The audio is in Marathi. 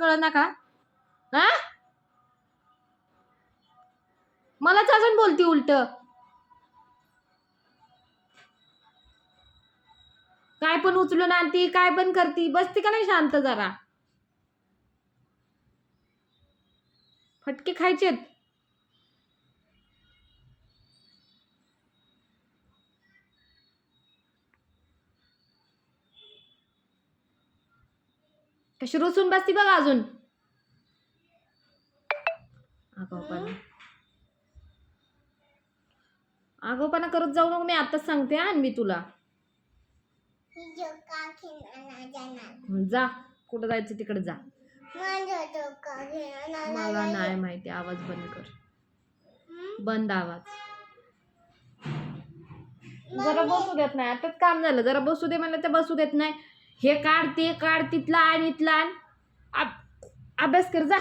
कळ ना का? हा? मलाच अजून बोलती उलट. काय पण उचलून आणती काय पण करती बसती का नाही शांत जरा? फटके खायचेत. कशी रुसून बसती बघा अजून? आगाऊपणा आगाऊपणा करत जाऊ नको मी आताच सांगते हा मी तुला. जा कुठं जायचं तिकडे जा. मला नाही माहिती आवाज बंद कर. बंद आवाज. जरा बसू देत नाही आताच काम झालं. जरा बसू दे म्हणलं तर बसू देत नाही. हे काढ ते काढ तिथला आण इथला आण. अभ्यास कर जा.